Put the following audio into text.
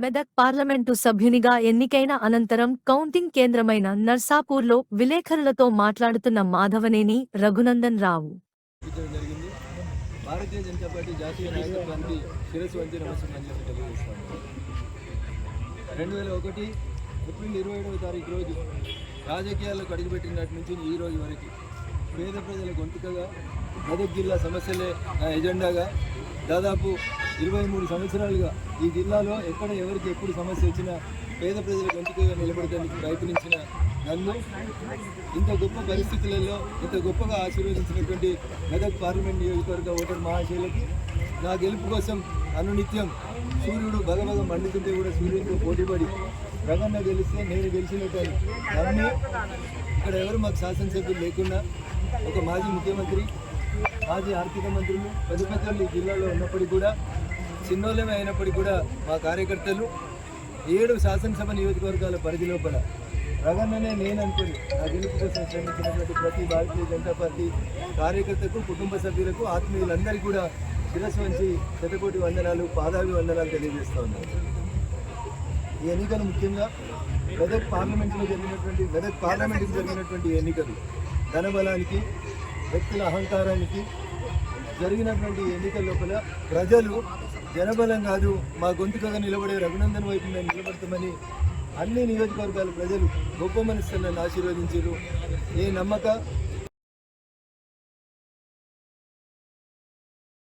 Medak parliament సభ్యునిగా ఎన్నికైన అనంతరం కౌంటింగ్ కేంద్రమైన నర్సాపూర్లో విలేఖరులతో మాట్లాడుతున్న మాధవనేని రఘునందన్ రావు. భారతీయ జనతా పార్టీ జాతీయ నాయకత్వానికి శిరస్సు వంచి నమస్కారం రెండు వేల ఒకటి ఏప్రిల్ ఇరవై ఏడవ తారీఖు రోజు అడుగుపెట్టినటి నుంచి ఈ రోజు వరకు పేద ప్రజల గొంతుకగా మెదక్ జిల్లా సమస్యలే ఎజెండాగా దాదాపు ఇరవై మూడు సంవత్సరాలుగా ఈ జిల్లాలో ఎక్కడ ఎవరికి ఎప్పుడు సమస్య వచ్చినా పేద ప్రజల గొంతుకగా నిలబడడానికి ప్రయత్నించిన నన్ను ఇంత గొప్ప పరిస్థితులలో ఇంత గొప్పగా ఆశీర్వదించినటువంటి మెదక్ పార్లమెంట్ నియోజకవర్గ ఓటర్ మహాశైలకి నా గెలుపు కోసం అనునిత్యం సూర్యుడు భగభగ మండుతుంటే కూడా సూర్యుడితో పోటీపడి రగన్న గెలిస్తే నేను గెలిచినట్టు నన్ను ఇక్కడ ఎవరు మాకు శాసనసభ్యులు లేకుండా ఒక మాజీ ముఖ్యమంత్రి మాజీ ఆర్థిక మంత్రులు పెద్ద పెద్దలు ఈ జిల్లాలో ఉన్నప్పటికీ కూడా చిన్నోళ్ళమే అయినప్పటికీ కూడా మా కార్యకర్తలు ఏడు శాసనసభ నియోజకవర్గాల పరిధి లోపల రగన్ననే నేను అనుకుని నా గెలుపు కోసం శ్రమించినటువంటి ప్రతి భారతీయ జనతా పార్టీ కార్యకర్తకు కుటుంబ సభ్యులకు ఆత్మీయులందరికీ కూడా శిరస్సు వంచి శతకోటి వందనాలు పాదాభి వందనాలు తెలియజేస్తూ ఉన్నాను. ఈ ఎన్నికలు ముఖ్యంగా మెదక్ పార్లమెంట్లో జరిగినటువంటి మెదక్ పార్లమెంట్కి జరిగినటువంటి ఎన్నికలు ధనబలానికి వ్యక్తుల అహంకారానికి జరిగినటువంటి ఎన్నికల లోపల ప్రజలు జనబలం కాదు మా గొంతుకగా నిలబడే రఘునందన్ వైపు మేము నిలబడతామని అన్ని నియోజకవర్గాల ప్రజలు గొప్ప మనసుతో నన్ను ఆశీర్వదించారు. ఈ నమ్మక